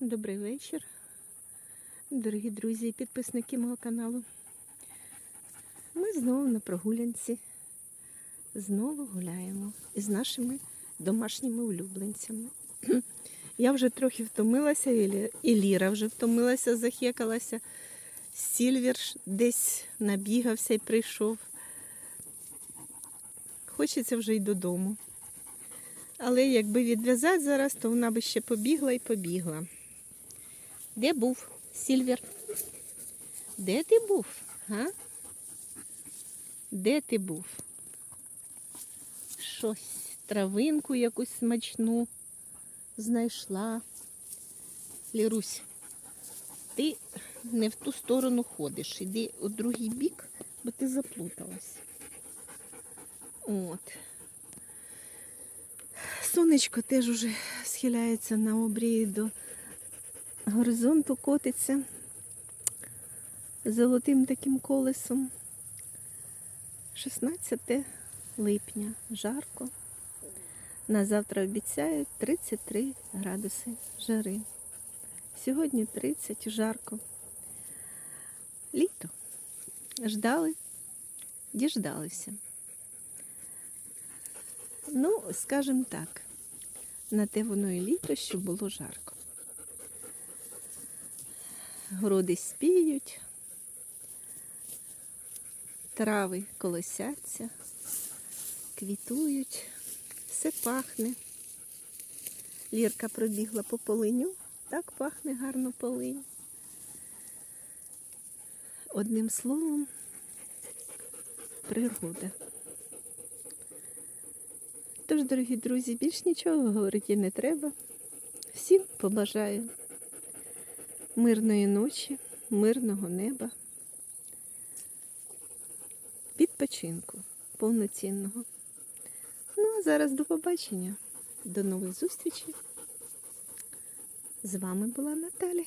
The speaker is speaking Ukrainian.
Добрий вечір, дорогі друзі і підписники мого каналу. Ми знову на прогулянці. Знову гуляємо із нашими домашніми улюбленцями. Я вже трохи втомилася, і Ліра вже втомилася, захекалася. Сільвер десь набігався і прийшов. Хочеться вже й додому. Але якби відв'язати зараз, то вона би ще побігла і побігла. Де був Сільвер? Де ти був? Га? Де ти був? Щось, травинку якусь смачну знайшла. Лірусь, ти не в ту сторону ходиш. Іди у другий бік, бо ти заплуталась. От. Сонечко теж уже схиляється на обрії до горизонту котиться золотим таким колесом. 16 липня, жарко. На завтра обіцяють 33 градуси жари. Сьогодні 30 жарко. Літо. Ждали, діждалися. Ну, скажімо так, на те воно і літо, що було жарко. Городи спіють, трави колосяться, квітують, все пахне. Лірка пробігла по полиню, так пахне гарно полинь. Одним словом, природа. Тож, дорогі друзі, більш нічого говорити не треба. Всім побажаю мирної ночі, мирного неба, відпочинку повноцінного. Ну, а зараз до побачення, до нових зустрічей. З вами була Наталя.